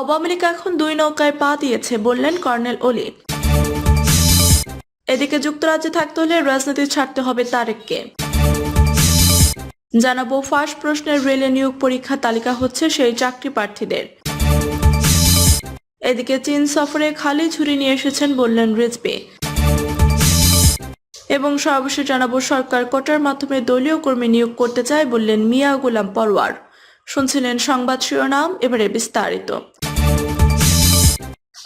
আওয়ামী লীগ এখন দুই নৌকায় পা দিয়েছে বললেন কর্নেল অলি। এদিকে যুক্তরাজ্যে থাকতে হলে রাজনীতি ছাড়তে হবে তারেককে। জানাব ফার্স্ট প্রশ্নের রেলে নিয়োগ পরীক্ষা তালিকা হচ্ছে সেই চাকরি প্রার্থীদের। এদিকে চীন সফরে খালি ঝুড়ি নিয়ে এসেছেন বললেন রিজবি। এবং সর্বশেষ জানাব সরকার কোটার মাধ্যমে দলীয় কর্মী নিয়োগ করতে চায় বললেন মিয়া গোলাম পরওয়ার। শুনছিলেন সংবাদ শিরোনাম, এবারে বিস্তারিত।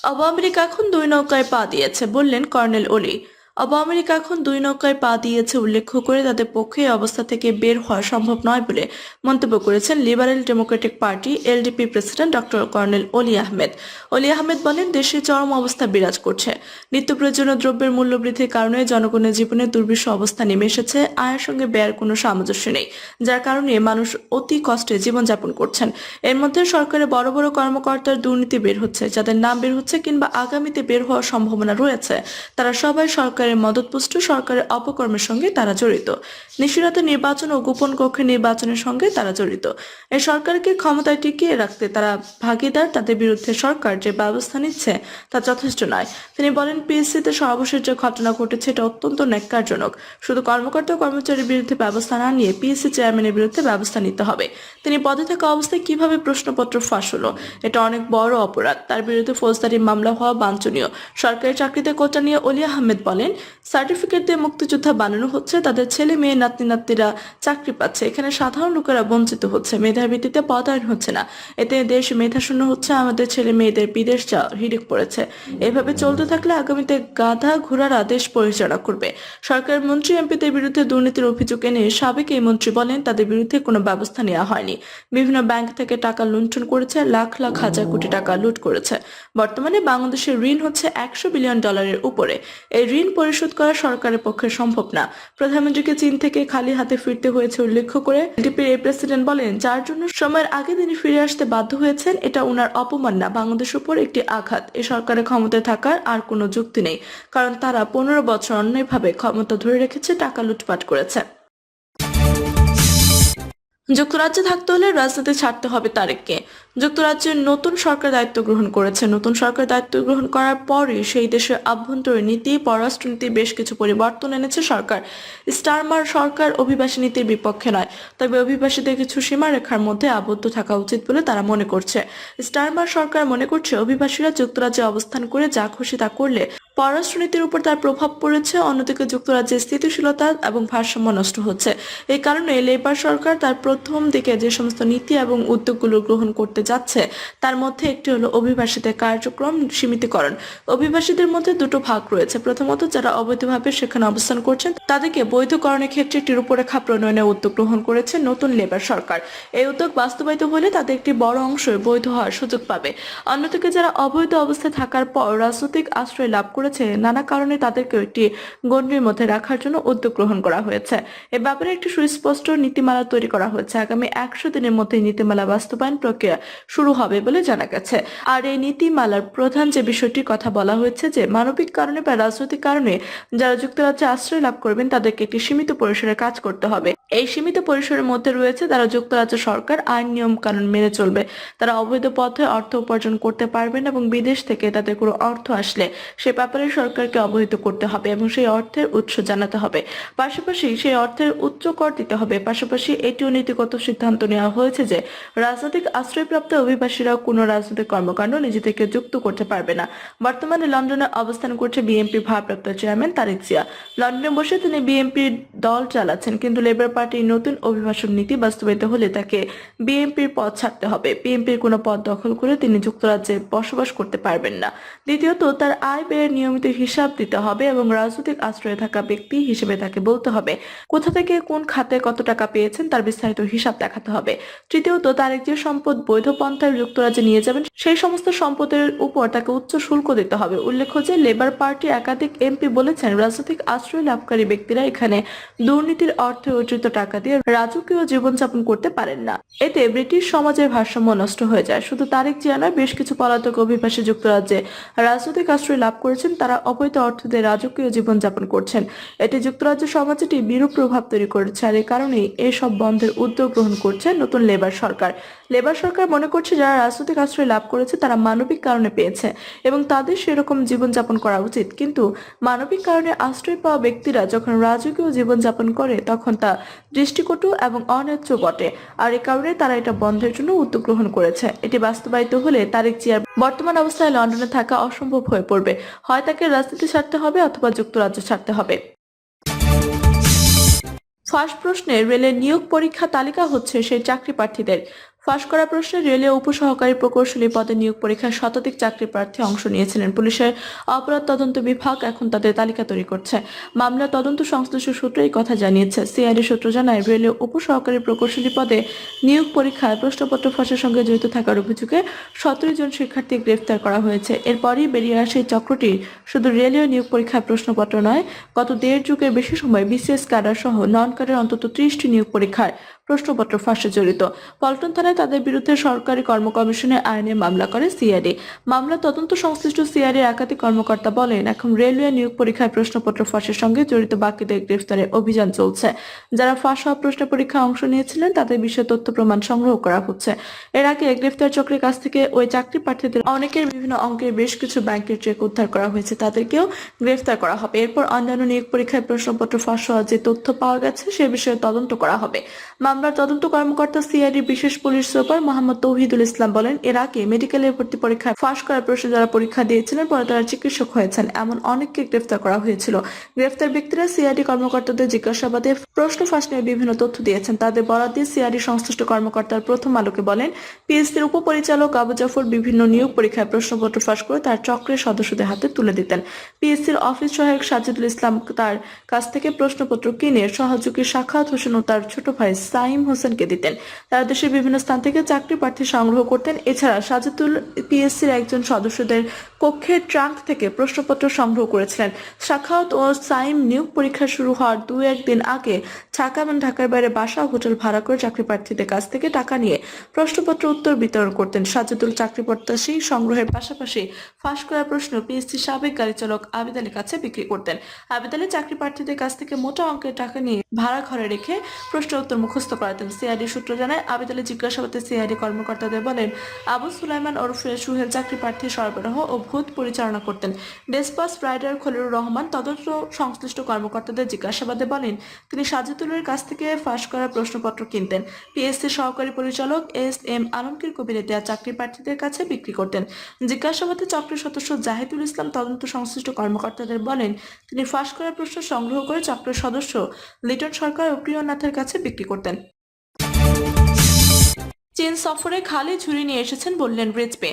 আওয়ামী লীগ এখন দুই নৌকায় পা দিয়েছে বললেন কর্নেল অলি লীগ এখন দুই নৌকায় পা দিয়েছে উল্লেখ করে তাদের পক্ষে অবস্থা থেকে বের হওয়া সম্ভব নয় বলে মন্তব্য করেছেন liberal democratic party LDP president doctor colonel Oli Ahmed. Oli Ahmed বলেন, দেশে চরম অবস্থা বিরাজ করছে। নিত্য প্রয়োজনীয় দ্রব্যের মূল্য বৃদ্ধির কারণে জনগণের জীবনে দুর্বিষ অবস্থা নেমে এসেছে। আয়ের সঙ্গে ব্যয়ের কোনো সামঞ্জস্য নেই, যার কারণে মানুষ অতি কষ্টে জীবনযাপন করছেন। এর মধ্যে সরকারের বড় বড় কর্মকর্তার দুর্নীতি বের হচ্ছে, যাদের নাম বের হচ্ছে কিংবা আগামীতে বের হওয়ার সম্ভাবনা রয়েছে, তারা সবাই সরকারের মদতপুষ্ট সরকারের অপকর্মের সঙ্গে তারা জড়িত। নিশিরাতে নির্বাচন ও গোপন কক্ষে নির্বাচনের সঙ্গে তারা জড়িত। এই সরকারকে ক্ষমতায় টিকিয়ে রাখতে তারা ভাগিদার, তাদের বিরুদ্ধে সরকার যে ব্যবস্থা নিচ্ছে তা যথেষ্ট নয়। তিনি বলেন, পিএসসিতে সর্বশেষ যে ঘটনা ঘটেছে এটা অত্যন্ত ন্যাক্কারজনক। শুধু কর্মকর্তা কর্মচারীর বিরুদ্ধে ব্যবস্থা না নিয়ে পিএসসি চেয়ারম্যানের বিরুদ্ধে ব্যবস্থা নিতে হবে। তিনি পদে থাকা অবস্থায় কীভাবে প্রশ্নপত্র ফাঁস হলো এটা অনেক বড় অপরাধ। তার বিরুদ্ধে ফৌজদারি মামলা হওয়া বাঞ্ছনীয়। সরকারি চাকরিতে কোটা নিয়ে অলি আহমেদ বলেন সার্টিফিকেট দিয়ে মুক্তিযোদ্ধা বানানো হচ্ছে, তাদের ছেলে মেয়ে, নাতনি, নাতনিরা চাকরি পাচ্ছে। এখানে সাধারণ লোকেরা বঞ্চিত হচ্ছে, মেধার পদায়ন হচ্ছে না। এতে দেশ মেধাশূন্য হচ্ছে, আমাদের ছেলে মেয়েদের বিদেশ যাওয়া হিড়িক পড়েছে। এভাবে চলতে থাকলে আগামীতে গাধা ঘোড়ারা দেশ পরিচালনা করবে। সরকারের মন্ত্রী এমপিদের বিরুদ্ধে দুর্নীতির অভিযোগ এনে সাবেক এই মন্ত্রী বলেন, তাদের বিরুদ্ধে কোনো ব্যবস্থা নেওয়া হয়নি। বিভিন্ন ব্যাংক থেকে টাকা লুণ্ঠন করেছে, লাখ লাখ হাজার কোটি টাকা লুট করেছে। বর্তমানে বাংলাদেশের ঋণ হচ্ছে একশো বিলিয়ন ডলারের উপরে। এই ঋণ পরিশোধ করা সরকারের পক্ষে সম্ভব না। প্রধানমন্ত্রীকে চীন থেকে খালি হাতে ফিরতে হয়েছে উল্লেখ করে এলডিপির এই প্রেসিডেন্ট বলেন, যার জন্য সময়ের আগে তিনি ফিরে আসতে বাধ্য হয়েছেন, এটা উনার অপমান না। বাংলাদেশের উপর একটি আঘাত। এ সরকারের ক্ষমতায় থাকার আর কোনো যুক্তি নেই। কারণ তারা পনেরো বছর অন্যায়ভাবে ক্ষমতা ধরে রেখেছে, টাকা লুটপাট করেছে। যুক্তরাজ্যে থাকতে হলে রাজনীতি ছাড়তে হবে তারেককে। যুক্তরাজ্যের নতুন সরকার দায়িত্ব গ্রহণ করেছে। নতুন সরকার দায়িত্ব গ্রহণ করার পরই সেই দেশের আভ্যন্তরীণ নীতি, পররাষ্ট্রনীতি বেশ কিছু পরিবর্তন এনেছে সরকার। স্টারমার সরকার অভিবাসী নীতির বিপক্ষে নয়, তবে অভিবাসীদের কিছু সীমারেখার মধ্যে আবদ্ধ থাকা উচিত বলে তারা মনে করছে। স্টারমার সরকার মনে করছে, অভিবাসীরা যুক্তরাজ্যে অবস্থান করে যা খুশি তা করলে পররাষ্ট্রনীতির উপর তার প্রভাব পড়েছে, অন্যদিকে যুক্তরাজ্যের স্থিতিশীলতা এবং ভারসাম্য নষ্ট হচ্ছে। এই কারণে লেবার সরকার তার প্রথম দিকে যে সমস্ত নীতি এবং উদ্যোগগুলো গ্রহণ করতে যাচ্ছে, তার মধ্যে একটি হলো অভিবাসীদের কার্যক্রম সীমিতকরণ। অভিবাসীদের মধ্যে দুটো ভাগ রয়েছে। প্রথমত, যারা অবৈধভাবে সেখানে অবস্থান করছেন, তাদেরকে বৈধকরণের ক্ষেত্রে একটি রূপরেখা প্রণয়নের উদ্যোগ গ্রহণ করেছে নতুন লেবার সরকার। এই উদ্যোগ বাস্তবায়িত হলে তাদের একটি বড় অংশই বৈধ হওয়ার সুযোগ পাবে। অন্যদিকে, যারা অবৈধ অবস্থায় থাকার পর রাজনৈতিক আশ্রয় লাভ করেছে, নানা কারণে তাদেরকে একটি গণ্ডির মধ্যে রাখার জন্য উদ্যোগ গ্রহণ করা হয়েছে। এ ব্যাপারে একটি সুস্পষ্ট নীতিমালা তৈরি করা হয়েছে। আগামী একশো দিনের মধ্যে নীতিমালা বাস্তবায়ন প্রক্রিয়া শুরু হবে বলে জানা গেছে। আর এই নীতিমালার প্রধান যে বিষয়টির কথা বলা হয়েছে যে, মানবিক কারণে বা রাজনৈতিক কারণে যারা যুক্তরাজ্যে আশ্রয় লাভ করবেন, তাদেরকে একটি সীমিত পরিসরে কাজ করতে হবে। এই সীমিত পরিসরের মধ্যে রয়েছে তারা যুক্তরাজ্য সরকার আইন নিয়ম কানুন মেনে চলবে। তারা অবৈধ পথে অর্থ উপার্জন করতে পারবেন এবং বিদেশ থেকে তাদের কোনো অর্থ আসলে সে ব্যাপারে সরকারকে অবহিত করতে হবে এবং সেই অর্থের উৎস জানাতে হবে। পাশাপাশি সেই অর্থের উচ্চ কর দিতে হবে। পাশাপাশি এটিও নীতিগত সিদ্ধান্ত নেওয়া হয়েছে যে রাজনৈতিক আশ্রয়প্রাপ্ত অভিবাসীরা কোনো রাজনৈতিক কর্মকাণ্ড নিজেদেরকে যুক্ত করতে পারবে না। বর্তমানে লন্ডনে অবস্থান করছে বিএনপি ভারপ্রাপ্ত চেয়ারম্যান তারিক জিয়া। লন্ডনে বসে তিনি বিএনপির দল চালাচ্ছেন, কিন্তু লেবার পার্টির নতুন অভিবাসন নীতি বাস্তবায়িত হলে তাকে বিএনপির পদ ছাড়তে হবে। বিএনপির কোনো পদ দখল করে তিনি যুক্তরাজ্যে বসবাস করতে পারবেন না। দ্বিতীয়ত, তার আয় ব্যয়ের নিয়মিত হিসাব দিতে হবে এবং রাজনৈতিক আশ্রয়ে থাকা ব্যক্তি হিসেবে তাকে বলতে হবে, কোথা থেকে কোন খাতে কত টাকা পেয়েছেন তার বিস্তারিত হিসাব দেখাতে হবে। তৃতীয়ত, তার যে সম্পদ বৈধ পন্থায় যুক্তরাজ্যে নিয়ে যাবেন, সেই সমস্ত সম্পদের উপর তাকে উচ্চ শুল্ক দিতে হবে। উল্লেখ্য যে, লেবার পার্টি একাধিক এমপি বলেছেন, রাজনৈতিক আশ্রয় লাভকারী ব্যক্তিরা এখানে দুর্নীতির অর্থে অর্জিত টাকা দিয়ে রাজকীয় জীবনযাপন করতে পারেন না। এতে ব্রিটিশ সমাজের ভারসাম্য নষ্ট হয়ে যায়। শুধু তারেক জিয়া নয় বেশ কিছু পলাতক অভিবাসী যুক্তরাজ্যে রাজনৈতিক আশ্রয় লাভ করেছেন। তারা অবৈধ অর্থ দিয়ে রাজকীয় জীবনযাপন করছেন। এটি যুক্তরাজ্য সমাজে একটি বিরূপ প্রভাব তৈরি করেছে আর এই কারণেই এসব বন্ধের উদ্যোগ গ্রহণ করছে নতুন লেবার সরকার। লেবার সরকার মনে করছে, যারা রাজনৈতিক আশ্রয় লাভ করেছে, তারা মানবিক কারণে পেয়েছে এবং তাদের সেরকম জীবনযাপন করা উচিত। কিন্তু মানবিক কারণে আশ্রয় পাওয়া ব্যক্তিরা যখন রাজকীয় জীবনযাপন করে, তখন তা দৃষ্টিকটু এবং অন্যায্য বটে। আর এ কারণে তারা এটা বন্ধের জন্য উদ্যোগ গ্রহণ করেছে। এটি বাস্তবায়িত হলে তারেক জিয়ার বর্তমান অবস্থায় লন্ডনে থাকা অসম্ভব হয়ে পড়বে। হয় তাকে রাজনীতি ছাড়তে হবে অথবা যুক্তরাজ্য ছাড়তে হবে। ফার্স্ট প্রশ্নে রেলের নিয়োগ পরীক্ষা তালিকা হচ্ছে সেই চাকরি প্রার্থীদের। ফাঁস করা প্রশ্নে রেলীয় উপসহকারী প্রকৌশলী পদে নিয়োগ পরীক্ষায় শতাধিক চাকরি প্রার্থী অংশ নিয়েছিলেন। পুলিশের অপরাধ তদন্ত বিভাগ এখন তাদের তালিকা তৈরি করছে। মামলা তদন্ত সংশ্লিষ্ট সূত্র এই কথা জানিয়েছে। সিআইডি সূত্র জানায় রেলীয় উপসহকারী প্রকৌশলী পদে নিয়োগ পরীক্ষায় প্রশ্নপত্র ফাঁসের সঙ্গে জড়িত থাকার অভিযোগে সতেরো জন শিক্ষার্থী গ্রেফতার করা হয়েছে। এরপরই বেরিয়ে আসে এই চক্রটি। শুধু রেলীয় নিয়োগ পরীক্ষায় প্রশ্নপত্র নয়, গত দেড় যুগের বেশি সময় বিসিএস ক্যাডার সহ নন ক্যাডার অন্তত ত্রিশটি নিয়োগ পরীক্ষায় প্রশ্নপত্র ফাঁসে জড়িত। পল্টন থানায় তাদের বিরুদ্ধে সরকারি কর্ম কমিশনের আইনে মামলা করে সিআইডি। মামলা তদন্ত সংশ্লিষ্ট সিআইডির একাধিক কর্মকর্তা বলেন, এখন রেলওয়ে নিয়োগ পরীক্ষায় প্রশ্নপত্র ফাঁসের সঙ্গে জড়িত বাকিদের গ্রেফতারের অভিযান চলছে। যারা ফাঁস হওয়া প্রশ্ন পরীক্ষায় অংশ নিয়েছিলেন, তাদের বিষয়ে তথ্য প্রমাণ সংগ্রহ করা হচ্ছে। এর আগে গ্রেফতার চক্রের কাছ থেকে ওই চাকরি প্রার্থীদের অনেকের বিভিন্ন অঙ্কের বেশ কিছু ব্যাংকের চেক উদ্ধার করা হয়েছে, তাদেরকেও গ্রেফতার করা হবে। এরপর অন্যান্য নিয়োগ পরীক্ষায় প্রশ্নপত্র ফাঁস হওয়ার যে তথ্য পাওয়া গেছে, সে বিষয়ে তদন্ত করা হবে। মামলার তদন্ত কর্মকর্তা সিআইডি বিশেষ পুলিশ সুপার মোহাম্মদ তৌহিদুল ইসলাম বলেন, এর আগে মেডিকেলের ভর্তি পরীক্ষায় ফাঁস করার প্রশ্নে যারা পরীক্ষা দিয়েছিলেন, পরে তারা চিকিৎসক হয়েছেন। এমন অনেককে গ্রেফতার করা হয়েছিল। গ্রেফতার ব্যক্তিরা সিআইডি কর্মকর্তাদের জিজ্ঞাসাবাদে প্রশ্ন ফাঁস নিয়ে বিভিন্ন তথ্য দিয়েছেন। তাদের বরাদ দিয়ে সিআইডি সংশ্লিষ্ট কর্মকর্তার প্রথম আলোকে বলেন, পিএসসির উপপরিচালক আবু জাফর বিভিন্ন নিয়োগ পরীক্ষায় প্রশ্নপত্র ফাঁস করে তার চক্রের সদস্যদের হাতে তুলে দিতেন। পিএসসির অফিস সহায়ক সাজিদুল ইসলাম তার কাছ থেকে প্রশ্নপত্র কিনে সহযোগী সাখাত হোসেন ও তার ছোট ভাই সাইম হোসেনকে দিতেন। তারা দেশের বিভিন্ন স্থান থেকে চাকরি প্রার্থী সংগ্রহ করতেন। এছাড়া সাজাতুল পিএসসির একজন সদস্যদের কক্ষের ট্রাঙ্ক থেকে প্রশ্নপত্র সংগ্রহ করেছিলেন। সাখাওয়াত ও সাইম নিয়োগ পরীক্ষা শুরু হওয়ার দু একদিন আগে ঢাকা এবং ঢাকার বাইরে বাসা হোটেল ভাড়া করে চাকরি প্রার্থীদের কাছ থেকে টাকা নিয়ে প্রশ্নপত্র উত্তর বিতরণ করতেন সাজিদুল চাকরি প্রত্যাশী সংগ্রহের পাশাপাশি ফাঁস করা প্রশ্ন পিএসসি সাবেক গাড়ি চালক আবিদ কাছে বিক্রি করতেন। আবিদ চাকরি প্রার্থীদের কাছ থেকে মোটা অঙ্কের টাকা নিয়ে ভাড়া ঘরে রেখে প্রশ্ন উত্তর মুখস্থ করাতেন। সিআইডি সূত্র জানায় আবিদ জিজ্ঞাসাবাদে সিআইডি কর্মকর্তাদের বলেন, আবু সুলাইমান ওরফে সুহেল চাকরি প্রার্থী সরবরাহ ও ভূত পরিচালনা করতেন। ডেসপাস রাইডার খলিলুর রহমান তদন্ত সংশ্লিষ্ট কর্মকর্তাদের জিজ্ঞাসাবাদে বলেন, তিনি সাজিদুলের কাছ থেকে ফাঁস করা প্রশ্নপত্র কিনতেন। পিএসসি সহকারী পরিচালক এস এম আলমগীর কবিরে দেয়া চাকরি প্রার্থীদের কাছে বিক্রি করতেন। জিজ্ঞাসাবাদে চক্রের সদস্য জাহিদুল ইসলাম তদন্ত সংশ্লিষ্ট কর্মকর্তাদের বলেন, তিনি ফাঁস করা প্রশ্ন সংগ্রহ করে চক্রের সদস্য লিটন সরকার ও প্রিয়নাথের কাছে বিক্রি করতেন। চীন সফরে খালি ঝুড়ি নিয়ে এসেছেন বললেন রিজবে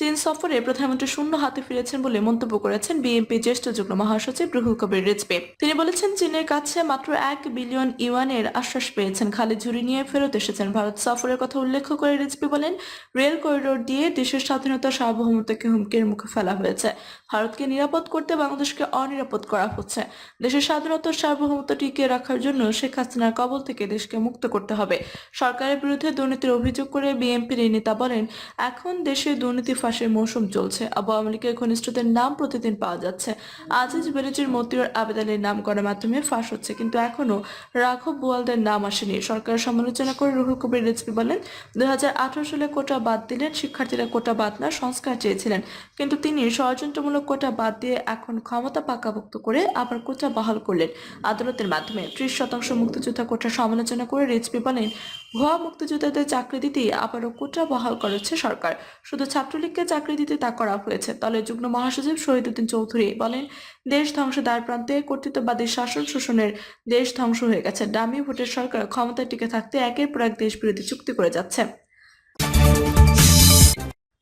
চীন সফরে প্রধানমন্ত্রী শূন্য হাতে ফিরেছেন বলে মন্তব্য করেছেন বিএনপি জ্যেষ্ঠ যুগ্ম মহাসচিব রুহুল কবির রিজবে তিনি বলেছেন, চীনের কাছে মাত্র এক বিলিয়ন ইউয়ানের আশ্বাস পেয়েছেন। খালি ঝুড়ি নিয়ে ফেরত এসেছেন ভারত। সফরের কথা উল্লেখ করে রিজবি বলেন, রেল করিডোর দিয়ে দেশের স্বাধীনতা সার্বভৌমত্বকে হুমকির মুখে ফেলা হয়েছে। ভারতকে নিরাপদ করতে বাংলাদেশকে অনিরাপদ করা হচ্ছে। দেশের স্বাধীনতার সার্বভৌমত্ব টিকিয়ে রাখার জন্য শেখ হাসিনার কবল থেকে দেশকে মুক্ত করতে হবে। সরকারের বিরুদ্ধে দুর্নীতির অভিযোগ করে বিএনপির নেতা বলেন, এখন দেশে দুর্নীতি ফাঁসের মৌসুম চলছে। আবু আওয়ামী লীগের ঘনিষ্ঠদের নাম প্রতিদিন পাওয়া যাচ্ছে। আজিজ বেরেজির মতিউর আবেদ আলীর নাম করার মাধ্যমে ফাঁস হচ্ছে, কিন্তু এখনও রাঘব বোয়ালদের নাম আসেনি। সরকারের সমালোচনা করে রুহুল কবির রিজভি বলেন দুই হাজার আঠারো সালে কোটা বাদ দিলেন, শিক্ষার্থীরা কোটা বাদ না সংস্কার চেয়েছিলেন। কিন্তু তিনি ষড়যন্ত্রমূলক কোটা বাদ দিয়ে এখন ক্ষমতা পাকাভুক্ত করে আবার কোটা বহাল করলেন। আদালতের মাধ্যমে ত্রিশ শতাংশ মুক্তিযোদ্ধা কোটা সমালোচনা করে রিজভি বলেন ভুয়া মুক্তিযোদ্ধাদের চাকরি দিতেই আবারও কোটা বহাল করেছে সরকার। শুধু ছাত্রলীগকে চাকরি দিতে তা করা হয়েছে। দলের যুগ্ম মহাসচিব শহীদ উদ্দিন চৌধুরী বলেন, দেশ ধ্বংস দ্বার প্রান্তে কর্তৃত্ববাদী শাসন শোষণের দেশ ধ্বংস হয়ে গেছে। ডামি ভোটের সরকার ক্ষমতায় টিকে থাকতে একের পর এক দেশ বিরোধী চুক্তি করে যাচ্ছে।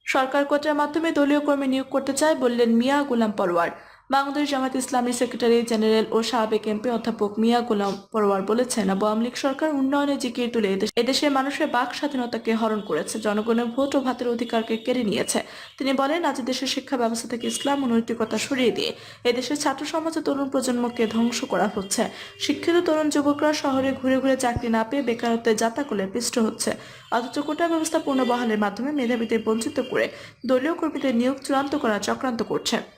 সরকার কোটার মাধ্যমে দলীয় কর্মী নিয়োগ করতে চায় বললেন মিয়া গোলাম পরওয়ার বাংলাদেশ জামাত ইসলামী সেক্রেটারি জেনারেল ও সাবেক এমপি অধ্যাপক মিয়া গোলাম পরোয়ার বলেছেন আওয়ামী লীগ সরকার উন্নয়নে জিকির তুলে এদেশ- এদেশের মানুষের বাক স্বাধীনতাকে হরণ করেছে, জনগণের ভোট ও ভাতের অধিকারকে কেড়ে নিয়েছে। তিনি বলেন, আজ দেশের শিক্ষা ব্যবস্থা থেকে ইসলাম ও নৈতিকতা সরিয়ে দিয়ে এদেশের ছাত্র সমাজ ও তরুণ প্রজন্মকে ধ্বংস করা হচ্ছে। শিক্ষিত তরুণ যুবকরা শহরে ঘুরে ঘুরে চাকরি না পেয়ে বেকারত্বের জাতাকুলে পিষ্ট হচ্ছে। অথচ কোটা ব্যবস্থা পুনর্বহালের মাধ্যমে মেধাবীদের বঞ্চিত করে দলীয় কর্মীদের নিয়োগ চূড়ান্ত করা চক্রান্ত করছে।